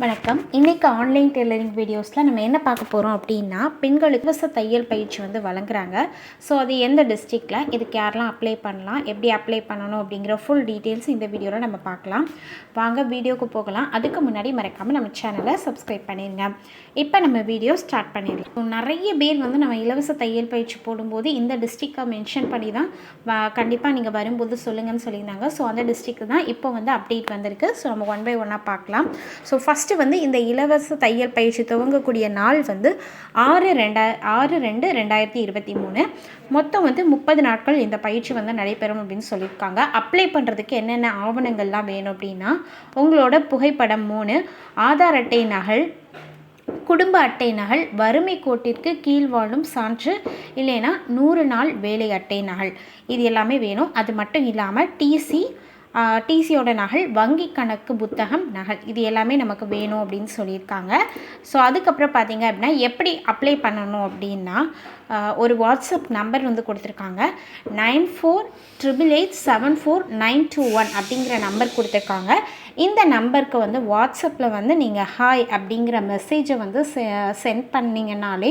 வணக்கம். இன்றைக்கி online tailoring வீடியோஸில் நம்ம என்ன பார்க்க போகிறோம் அப்படின்னா பெண்களுக்கு இலவச தையல் பயிற்சி வந்து வழங்குறாங்க. ஸோ அது எந்த டிஸ்ட்ரிக்டில் இதுக்கு யாரெல்லாம் அப்ளை பண்ணலாம். எப்படி அப்ளை பண்ணணும் அப்படிங்கிற ஃபுல் டீட்டெயில்ஸ் இந்த வீடியோவில் நம்ம பார்க்கலாம். வாங்க வீடியோக்கு போகலாம். அதுக்கு முன்னாடி மறக்காமல் நம்ம சேனலை சப்ஸ்கிரைப் பண்ணிடுங்க. இப்போ நம்ம வீடியோ ஸ்டார்ட் பண்ணிடலாம். நிறைய பேர் வந்து நம்ம இலவச தையல் பயிற்சி போடும்போது இந்த டிஸ்ட்ரிக்டை மென்ஷன் பண்ணி தான் கண்டிப்பாக நீங்கள் வரும்போது சொல்லுங்கன்னு சொல்லியிருந்தாங்க. ஸோ அந்த டிஸ்ட்ரிக்ட் தான் இப்போ வந்து அப்டேட் வந்திருக்கு. ஸோ நம்ம ஒன் பை ஒன்னாக பார்க்கலாம். ஸோ ஃபஸ்ட் ஃபஸ்ட்டு வந்து இந்த இலவச தையல் பயிற்சி துவங்கக்கூடிய நாள் வந்து ஆறு ரெண்டா ஆறு ரெண்டு ரெண்டாயிரத்தி இருபத்தி மூணு. மொத்தம் வந்து முப்பது நாட்கள் இந்த பயிற்சி வந்து நடைபெறும் அப்படின்னு சொல்லியிருக்காங்க. அப்ளை பண்ணுறதுக்கு என்னென்ன ஆவணங்கள்லாம் வேணும் அப்படின்னா உங்களோட புகைப்படம் மூணு ஆதார் அட்டை நகல் குடும்ப அட்டை நகல் வறுமை கோட்டிற்கு கீழ் வாழும் சான்று இல்லைன்னா நூறு நாள் வேலை அட்டை நகல். இது எல்லாமே வேணும். அது மட்டும் இல்லாமல் டிசி டிசியோட நகல் வங்கி கணக்கு புத்தகம் நகல். இது எல்லாமே நமக்கு வேணும் அப்படின்னு சொல்லியிருக்காங்க. ஸோ அதுக்கப்புறம் பார்த்தீங்க அப்படின்னா எப்படி அப்ளை பண்ணணும் அப்படின்னா ஒரு வாட்ஸ்அப் நம்பர் வந்து கொடுத்துருக்காங்க. Nine four triple eight seven four nine two one அப்படிங்கிற நம்பர் கொடுத்துருக்காங்க. இந்த நம்பருக்கு வந்து வாட்ஸ்அப்பில் வந்து நீங்கள் ஹாய் அப்படிங்கிற மெசேஜை வந்து சென்ட் பண்ணிங்கனாலே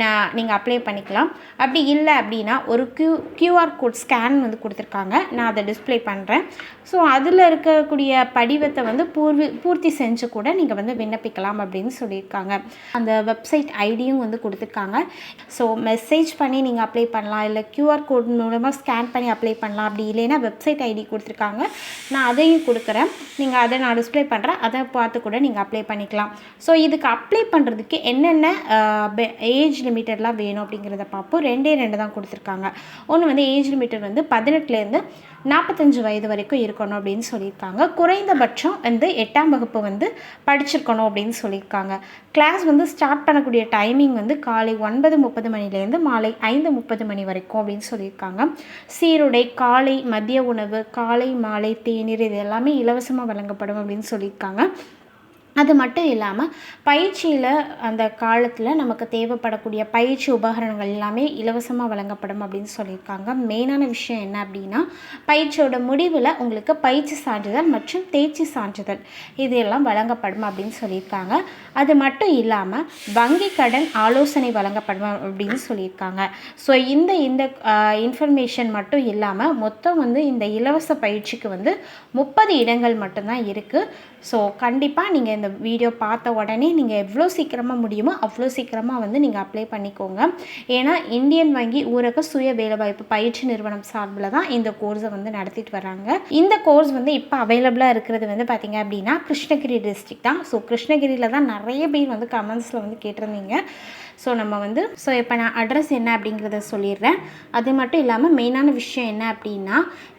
நான் நீங்கள் அப்ளை பண்ணிக்கலாம். அப்படி இல்லை அப்படின்னா ஒரு க்யூ க்யூஆர் கோட் ஸ்கேன் வந்து கொடுத்துருக்காங்க. நான் அதை டிஸ்ப்ளே பண்ணுறேன். ஸோ அதில் இருக்கக்கூடிய படிவத்தை வந்து பூர்வி பூர்த்தி செஞ்சு கூட நீங்கள் வந்து விண்ணப்பிக்கலாம் அப்படின்னு சொல்லியிருக்காங்க. அந்த வெப்சைட் ஐடியும் வந்து கொடுத்துருக்காங்க. ஸோ மெசேஜ் பண்ணி நீங்கள் அப்ளை பண்ணலாம். இல்லை க்யூஆர் கோட் மூலமாக ஸ்கேன் பண்ணி அப்ளை பண்ணலாம். அப்படி இல்லைன்னா வெப்சைட் ஐடி கொடுத்துருக்காங்க. நான் அதையும் கொடுக்குறேன். நீங்கள் அதை நான் டிஸ்ப்ளே பண்ணுறேன் அதை பார்த்து கூட நீங்கள் அப்ளை பண்ணிக்கலாம். ஸோ இதுக்கு அப்ளை பண்ணுறதுக்கு என்னென்ன ஏஜ் லிமிட்டட்லாம் வேணும் அப்படிங்கிறத பார்ப்போம். ரெண்டே ரெண்டு தான் கொடுத்துருக்காங்க. ஒன்று வந்து ஏஜ் லிமிட்டட் வந்து பதினெட்டுலேருந்து நாற்பத்தஞ்சு வயது வரைக்கும் இருக்கணும் அப்படின்னு சொல்லியிருக்காங்க. குறைந்தபட்சம் வந்து எட்டாம் வகுப்பு வந்து படிச்சிருக்கணும் அப்படின்னு சொல்லியிருக்காங்க. கிளாஸ் வந்து ஸ்டார்ட் பண்ணக்கூடிய டைமிங் வந்து காலை ஒன்பது முப்பது மணிலேருந்து மாலை ஐந்து முப்பது மணி வரைக்கும் அப்படின்னு சொல்லியிருக்காங்க. சீருடை காலை மதிய உணவு காலை மாலை தேநீர் இது எல்லாமே இலவசமாக வழங்கப்படும் அப்படின்னு சொல்லியிருக்காங்க. அது மட்டும் இல்லாமல் பயிற்சியில் அந்த காலத்தில் நமக்கு தேவைப்படக்கூடிய பயிற்சி உபகரணங்கள் எல்லாமே இலவசமாக வழங்கப்படும் அப்படின்னு சொல்லியிருக்காங்க. மெயினான விஷயம் என்ன அப்படின்னா பயிற்சியோட முடிவில் உங்களுக்கு பயிற்சி சான்றிதழ் மற்றும் தேர்ச்சி சான்றிதழ் இது எல்லாம் வழங்கப்படும் அப்படின்னு சொல்லியிருக்காங்க. அது மட்டும் இல்லாமல் வங்கி கடன் ஆலோசனை வழங்கப்படும் அப்படின்னு சொல்லியிருக்காங்க. ஸோ இந்த இந்த இன்ஃபர்மேஷன் மட்டும் இல்லாமல் மொத்தம் வந்து இந்த இலவச பயிற்சிக்கு வந்து முப்பது இடங்கள் மட்டும்தான் இருக்குது ஸோ கண்டிப்பாக நீங்கள் இந்த இந்த வீடியோ பார்த்த உடனே நீங்கள் எவ்வளோ சீக்கிரமாக முடியுமோ அவ்வளோ சீக்கிரமாக வந்து நீங்கள் அப்ளை பண்ணிக்கோங்க. ஏன்னா இந்தியன் வங்கி ஊரக சுய வேலைவாய்ப்பு பயிற்சி நிறுவனம் சார்பில் தான் இந்த கோர்ஸை வந்து நடத்திட்டு வராங்க. இந்த கோர்ஸ் வந்து இப்போ அவைலபிளாக இருக்கிறது வந்து பார்த்திங்க அப்படின்னா கிருஷ்ணகிரி டிஸ்ட்ரிக் தான். ஸோ கிருஷ்ணகிரியில் தான் நிறைய பேர் வந்து கமெண்ட்ஸில் வந்து கேட்டிருந்தீங்க. ஸோ நம்ம வந்து ஸோ இப்போ நான் அட்ரஸ் என்ன அப்படிங்கிறத சொல்லிடுறேன். அது மட்டும் இல்லாமல் மெயினான விஷயம் என்ன அப்படின்னா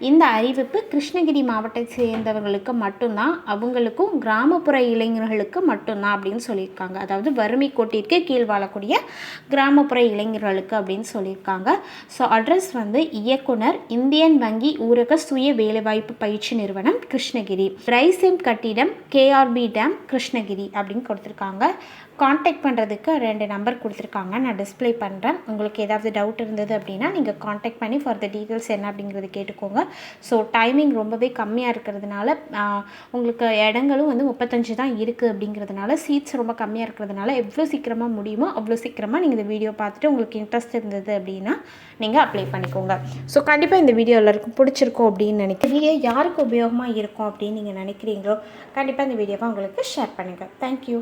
இந்த அறிவிப்பு கிருஷ்ணகிரி மாவட்டத்தை சேர்ந்தவர்களுக்கு மட்டும்தான் அவங்களுக்கும் கிராமப்புற இளைஞர்களுக்கு மட்டும்தான் அப்படின்னு சொல்லியிருக்காங்க. அதாவது வறுமை கோட்டிற்கு கீழ் வாழக்கூடிய கிராமப்புற இளைஞர்களுக்கு அப்படின்னு சொல்லியிருக்காங்க. ஸோ அட்ரஸ் வந்து இயக்குனர் இந்தியன் வங்கி ஊரக சுய வேலைவாய்ப்பு பயிற்சி நிறுவனம் கிருஷ்ணகிரி. ரைசிம் கட்டிடம் கேஆர்பி டேம் கிருஷ்ணகிரி அப்படின்னு கொடுத்துருக்காங்க. காண்டாக்ட் பண்ணுறதுக்கு ரெண்டு நம்பர் கொடுத்துருக்காங்க. நான் டிஸ்ப்ளே பண்ணுறேன் உங்களுக்கு ஏதாவது டவுட் இருந்தது அப்படின்னா நீங்கள் காண்டாக்ட் பண்ணி ஃபார் த டீட்டெயில்ஸ் என்ன அப்படிங்கிறது கேட்டுக்கோங்க. ஸோ டைமிங் ரொம்பவே கம்மியாக இருக்கிறதுனால உங்களுக்கு இடங்களும் வந்து முப்பத்தஞ்சு தான் இருக்குது அப்படிங்கிறதுனால சீட்ஸ் ரொம்ப கம்மியாக இருக்கிறதுனால எவ்வளோ சீக்கிரமாக முடியுமோ அவ்வளோ சீக்கிரமாக நீங்கள் இந்த வீடியோ பார்த்துட்டு உங்களுக்கு இன்ட்ரெஸ்ட் இருந்தது அப்படின்னா நீங்கள் அப்ளை பண்ணிக்கோங்க. ஸோ கண்டிப்பாக இந்த வீடியோ எல்லாருக்கும் பிடிச்சிருக்கும் அப்படின்னு நினைக்கிறேன். வீடியோ யாருக்கு உபயோகமாக இருக்கும் அப்படின்னு நீங்கள் நினைக்கிறீங்களோ கண்டிப்பாக இந்த வீடியோவை உங்களுக்கு ஷேர் பண்ணுங்கள் தேங்க்யூ